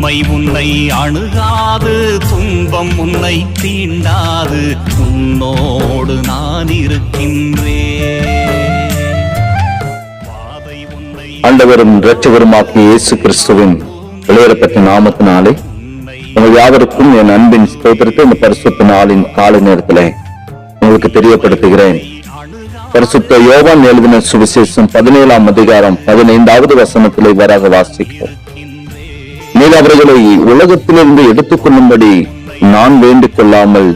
தீமை உன்னை அணுகாது துன்பம் உன்னை தீண்டாது. உன்னோடு நான் இருக்கின்றேன். பாதை உன்னை ஆண்டவரும் இரட்சகருமாகிய இயேசு கிறிஸ்துவின் வெளியேறப்பட்ட நாமத்தினாலே உங்கள் யாவருக்கும் என் அன்பின் ஸ்தோத்திரத்தை இந்த பரிசுத்த நாளின் காலை நேரத்தில் உங்களுக்கு தெரியப்படுத்துகிறேன். பரிசுத்த யோவான் எழுதின சுவிசேஷம் பதினேழாம் அதிகாரம் பதினைந்தாவது வசனத்திலே வராக வாசிக்கிறோம் நீர் அவர்களை உலகத்திலிருந்து எடுத்துக்கொள்ளும்படி நான் வேண்டிக் கொள்ளாமல்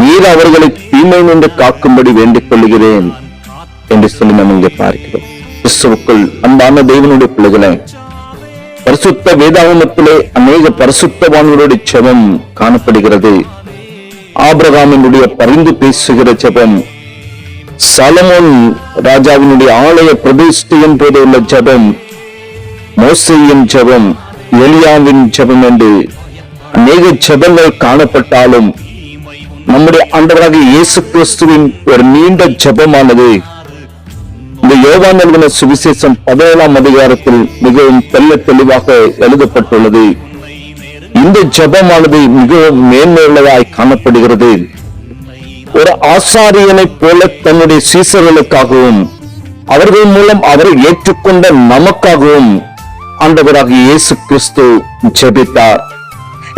நீர் அவர்களை தீமை நின்று காக்கும்படி வேண்டிக் கொள்கிறேன் என்று சொல்லி நாம் இங்கே பார்க்கிறோம். கிறிஸ்துவுக்குள் அன்பான தேவனுடைய பிள்ளைகளை பரிசுத்த வேதாகமத்திலே அநேக பரிசுத்தவான்களுடைய செபம் காணப்படுகிறது. ஆபிரகாமினுடைய பரிந்து பேசுகிற ஜெபம் சலமோன் ராஜாவினுடைய ஆலய பிரதிஷ்டையின் போது உள்ள ஜபம் மோசையின் ஜபம் எலியாவின் ஜெபம் என்று அநேக ஜெபங்கள் காணப்பட்டாலும் நம்முடைய ஆண்டவராக இயேசு கிறிஸ்துவின் ஒரு நீண்ட ஜெபமானது இந்த யோகா எழுதின சுவிசேஷம் பதினேழாம் அதிகாரத்தில் மிகவும் தெல்ல தெளிவாக எழுதப்பட்டுள்ளது. இந்த ஜெபமானது மிகவும் மேன்மையுள்ளதாய் காணப்படுகிறது. ஒரு ஆசாரியனைப் போல தன்னுடைய சீசர்களுக்காகவும் அவர்கள் மூலம் அவரை ஏற்றுக்கொண்ட நமக்காகவும் ஆண்டவராக இயேசு கிறிஸ்து ஜெபித்தார்.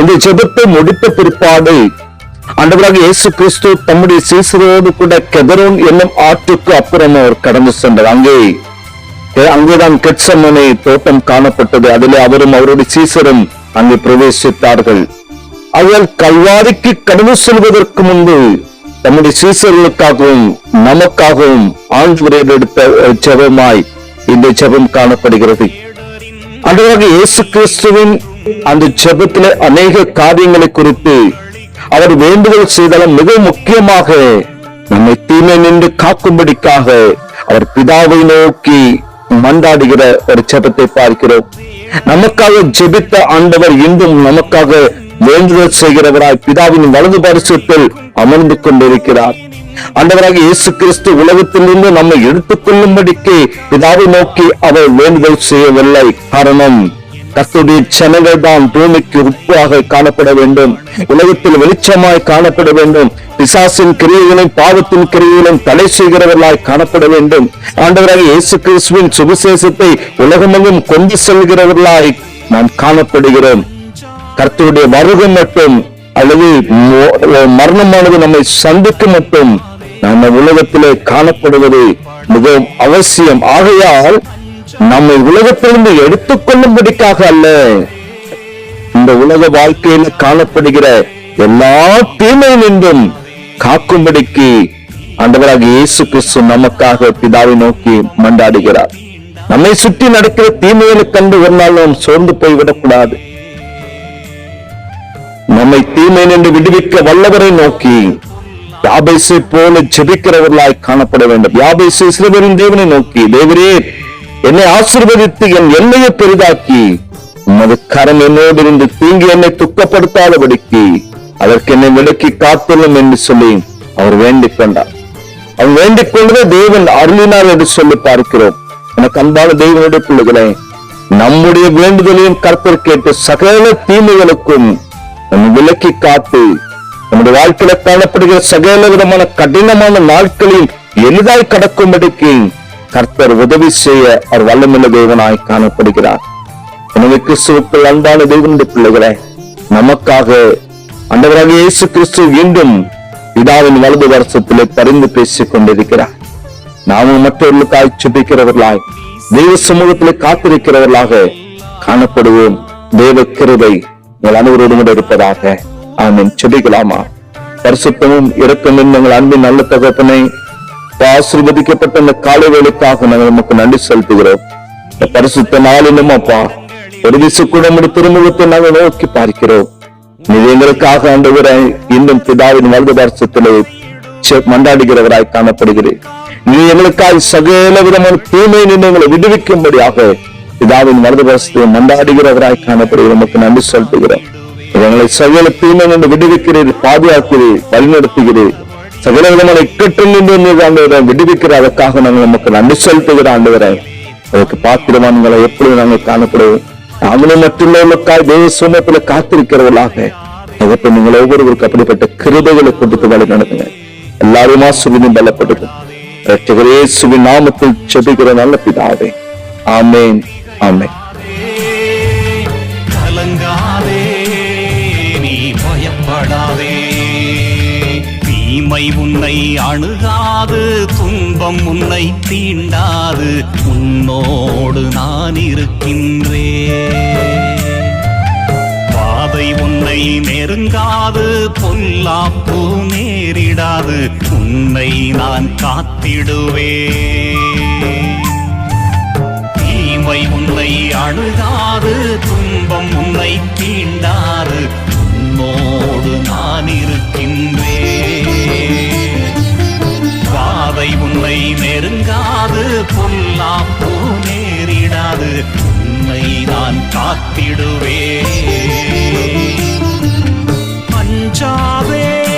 இந்த ஜெபத்தை முடித்த பிற்பாடு ஆண்டவராக இயேசு கிறிஸ்து தம்முடைய சீசரோடு கூட கெதரோன் என்னும் ஆற்றுக்கு அப்புறம் அவர் கடந்து சென்றார். அங்கே அங்கேதான் கெட்சமனை தோட்டம் காணப்பட்டது. அதிலே அவரும் அவருடைய சீசரும் அங்கே பிரவேசித்தார்கள். அவர்கள் கல்வாரிக்கு கடந்து செல்வதற்கு முன்பு தம்முடைய சீசர்களுக்காகவும் நமக்காகவும் ஆண்டு எடுத்த ஜெபமாய் இந்த ஜெபம் காணப்படுகிறது. ஆண்டவராக இயேசு கிறிஸ்துவின் அந்த ஜெபத்திலே அநேக காரியங்களை குறித்து அவர் வேண்டுதல் செய்தாலும் மிக முக்கியமாக நம்மை தீமை நின்று காக்கும்படிக்காக அவர் பிதாவை நோக்கி மண்டாடுகிற ஒரு ஜெபத்தை பார்க்கிறோம். நமக்காக ஜெபித்த ஆண்டவர் இன்றும் நமக்காக வேண்டுதல் செய்கிறவராய் பிதாவின் வலது பரிசுத்தில் அமர்ந்து கொண்டிருக்கிறார். ஆண்டவராக இயேசு கிறிஸ்து உலகத்திலிருந்து நம்மை எடுத்துக் கொள்ளும்படிக்கு பிதாவை நோக்கி அவர் வேண்டுதல் செய்யவில்லை. காரணம் கத்துடைய ஜனங்கள் தான் பூமிக்கு உப்பாக காணப்பட வேண்டும். உலகத்தில் வெளிச்சமாய் காணப்பட வேண்டும். பிசாசின் கிரியைகளும் பாவத்தின் கிரியைகளும் தடை செய்கிறவர்களாய் காணப்பட வேண்டும். ஆண்டவராக இயேசு கிறிஸ்துவின் சுவிசேஷத்தை உலகமெங்கும் கொண்டு செல்கிறவர்களாய் நாம் காணப்படுகிறோம். கர்த்தருடைய வருகை மட்டும் அல்லது மரணமானது நம்மை சந்திக்க மட்டும் நம்ம உலகத்திலே காணப்படுவது மிகவும் அவசியம். ஆகையால் நம்மை உலகத்திலிருந்து எடுத்துக்கொள்ளும்படிக்காக அல்ல இந்த உலக வாழ்க்கையில காணப்படுகிற எல்லா தீமையிலிருந்தும் காக்கும்படிக்கு ஆண்டவராக இயேசு கிறிஸ்து நமக்காக பிதாவை நோக்கி மண்டாடுகிறார் நம்மை சுற்றி நடக்கிற தீமைகளை கண்டு ஒரு நாள் நாம் சோர்ந்து போய்விடக்கூடாது. நம்மை தீமை நின்று விடுவிக்க வல்லவரை நோக்கி யாபேசை போல ஜெபிக்கிறவர்களாய் காணப்பட வேண்டும். யாபேசு சிறுவரின் தேவனை நோக்கி தேவரே என்னை ஆசீர்வதித்து என் எல்லையை பெரிதாக்கி உமது கரம் என்னோடு இருந்து தீங்கி என்னை துக்கப்படுத்தாதபடிக்கு அதற்கு என்னை விலக்கி காத்துள்ளும் என்று சொல்லி அவர் வேண்டிக் கொண்டார். அவன் வேண்டிக் கொண்டதை தேவன் அருளினார் என்று சொல்லி பார்க்கிறோம். எனக்கு அன்பான தெய்வனுடைய பிள்ளைகளை நம்முடைய வேண்டுதலையும் கற்பர் கேட்டு சகல தீமைகளுக்கும் நம்மை விலக்கி காத்து நம்முடைய வாழ்க்கையில காணப்படுகிற சகல விதமான கடினமான நாட்களையும் எளிதாய் கடக்கும்படிக்கு கர்த்தர் உதவி செய்ய அவர் வல்லமுள்ள தேவனாய் காணப்படுகிறார். எனவே கிறிஸ்துவுக்குள் அன்பான தேவனுடைய பிள்ளைகளே நமக்காக அண்டவராக இயேசு கிறிஸ்து மீண்டும் பிதாவின் வலது வருஷத்திலே பரிந்து பேசிக் கொண்டிருக்கிறார். நாமும் மற்றவர்களுக்காய் சுபிக்கிறவர்களாய் தெய்வ சமூகத்திலே காத்திருக்கிறவர்களாக காணப்படுவோம். தேவ கிருபை உங்கள் அனைவரோடு கூட இருப்பதாக ஆமீன். சுபிக்கலாமா பரிசுத்தமும் இறக்கமும் எங்கள் அன்பின் நல்ல தகப்பனை ஆசிர்வதிக்கப்பட்ட இந்த காலை வேலைக்காக நாங்கள் நமக்கு நன்றி செலுத்துகிறோம். இந்த பரிசுத்த நாளினும் அப்பா ஒரு விசு கூட நம்முடைய திருமுகத்தை நாங்கள் நோக்கி பார்க்கிறோம். நீ எங்களுக்காக ஆண்டவரை இன்னும் பிதாவின் வலது பரிசத்திலே மண்டாடுகிறவராய் காணப்படுகிறேன் நீ எங்களுக்காக சகல விதமான தீமை நின்று எங்களை விடுவிக்கும்படியாக பிதாவின் வலது வருஷத்தை மண்டாடுகிறவராய் காணப்படுகிற நமக்கு நன்றி செலுத்துகிறோம் எங்களை சகல தீமை நின்று விடுவிக்கிறீர் பாதுகாக்கிறீர் வழிநடத்துகிறீர் சகல விதமான இக்கட்டில் நின்று விடுவிக்கிற அதற்காக நாங்கள் நமக்கு நன்றி செலுத்துகிற ஆண்டவரை அதற்கு பாத்திரவான்களை எப்படி நாங்கள் காணப்படுவோம் நாங்களும் மற்றுள்ளவர்களுக்காக தேவ சுமத்துல காத்திருக்கிறவர்களாக அதற்கு நீங்கள் ஒவ்வொருவருக்கும் அப்படிப்பட்ட கிருபைகளை கொடுத்து வழி நடத்துங்க எல்லாரும் ஆசுவினும் பலப்படுத்தும் ரட்சகரே நாமத்தில் செபிக்கிற நல்ல பிதாவே ஆமேன் ஆமை கலங்காதே நீ பயப்படாதே. தீமை உன்னை அணுகாது துன்பம் உன்னை தீண்டாது. உன்னோடு நான் இருக்கின்றே பாதை உன்னை நெருங்காது பொல்லாப்பு நேரிடாது. உன்னை நான் காத்திடுவேன். அழுதாறு துன்பம் உன்னை தீண்டாறு. உன்னோடு நான் இருக்கின்றேன். பாதை உன்னை நெருங்காது பொல்லாப்பு நேரிடாது. உன்னை நான் காத்திடுவேன். அஞ்சாதே